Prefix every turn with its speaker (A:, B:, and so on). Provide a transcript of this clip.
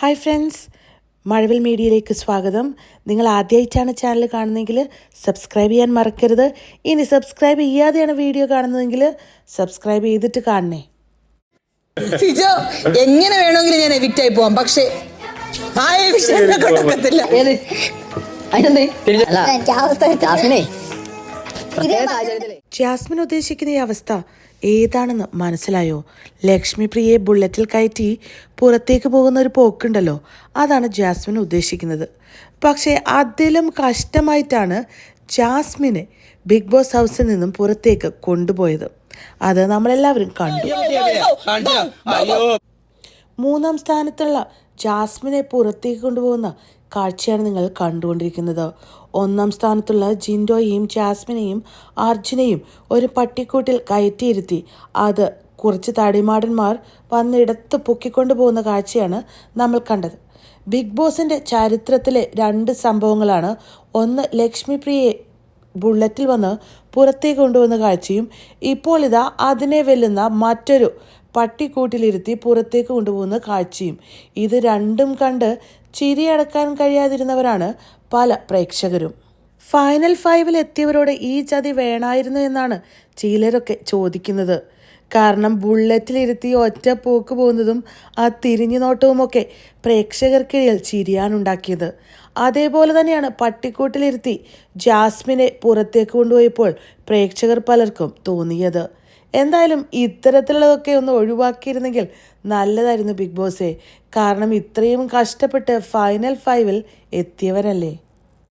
A: Hi friends മഴവിൽ മീഡിയയിലേക്ക് സ്വാഗതം. നിങ്ങൾ ആദ്യമായിട്ടാണ് ചാനൽ കാണുന്നതെങ്കിൽ സബ്സ്ക്രൈബ് ചെയ്യാൻ മറക്കരുത്. ഇനി സബ്സ്ക്രൈബ് ചെയ്യാതെയാണ് വീഡിയോ കാണുന്നതെങ്കിൽ സബ്സ്ക്രൈബ് ചെയ്തിട്ട് കാണണേ.
B: ഫിജോ എങ്ങനെ വേണമെങ്കിലും ഞാൻ എഡിറ്റ് ആയി പോവാം. പക്ഷേ ആ
C: ഏത്? അതിനെന്തേ?
A: ജാസ്മിൻ ഉദ്ദേശിക്കുന്ന ഈ അവസ്ഥ ഏതാണെന്ന് മനസ്സിലായോ? ലക്ഷ്മി പ്രിയയെ ബുള്ളറ്റിൽ കയറ്റി പുറത്തേക്ക് പോകുന്ന ഒരു പോക്കുണ്ടല്ലോ. അതാണ് ജാസ്മിൻ ഉദ്ദേശിക്കുന്നത്. പക്ഷേ അതിലും കഷ്ടമായിട്ടാണ് ജാസ്മിനെ ബിഗ് ബോസ് ഹൗസിൽ നിന്നും പുറത്തേക്ക് കൊണ്ടുപോയത്. അത് നമ്മളെല്ലാവരും കണ്ടു. മൂന്നാം സ്ഥാനത്തുള്ള ജാസ്മിനെ പുറത്തേക്ക് കൊണ്ടുപോകുന്ന കാഴ്ചയാണ് നിങ്ങൾ കണ്ടുകൊണ്ടിരിക്കുന്നത്. ഒന്നാം സ്ഥാനത്തുള്ള ജിൻഡോയെയും ജാസ്മിനെയും അർജുനെയും ഒരു പട്ടിക്കൂട്ടിൽ കയറ്റിയിരുത്തി. അത് കുറച്ച് തടിമാടന്മാർ വന്നിടത്ത് പൊക്കിക്കൊണ്ടു പോകുന്ന കാഴ്ചയാണ് നമ്മൾ കണ്ടത്. ബിഗ് ബോസിന്റെ ചരിത്രത്തിലെ രണ്ട് സംഭവങ്ങളാണ്. ഒന്ന് ലക്ഷ്മി പ്രിയയെ ബുള്ളറ്റിൽ വന്ന് പുറത്തേക്ക് കൊണ്ടുവന്ന കാഴ്ചയും ഇപ്പോൾ ഇതാ അതിനെ വെല്ലുന്ന മറ്റൊരു പട്ടിക്കൂട്ടിലിരുത്തി പുറത്തേക്ക് കൊണ്ടുപോകുന്ന കാഴ്ചയും. ഇത് രണ്ടും കണ്ട് ചിരിയടക്കാൻ കഴിയാതിരുന്നവരാണ് പല പ്രേക്ഷകരും. ഫൈനൽ ഫൈവിൽ എത്തിയവരോട് ഈ ചതി വേണായിരുന്നു എന്നാണ് ചിലരൊക്കെ ചോദിക്കുന്നത്. കാരണം ബുള്ളറ്റിലിരുത്തി ഒറ്റ പോക്ക് പോകുന്നതും ആ തിരിഞ്ഞു നോട്ടവുമൊക്കെ പ്രേക്ഷകർക്കിടയിൽ ചിരിയാനുണ്ടാക്കിയത് അതേപോലെ തന്നെയാണ് പട്ടിക്കൂട്ടിലിരുത്തി ജാസ്മിനെ പുറത്തേക്ക് കൊണ്ടുപോയപ്പോൾ പ്രേക്ഷകർ പലർക്കും തോന്നിയത്. എന്തായാലും ഇത്തരത്തിലുള്ളതൊക്കെ ഒന്ന് ഒഴിവാക്കിയിരുന്നെങ്കിൽ നല്ലതായിരുന്നു ബിഗ് ബോസേ. കാരണം ഇത്രയും കഷ്ടപ്പെട്ട് ഫൈനൽ ഫൈവിൽ എത്തിയവരല്ലേ?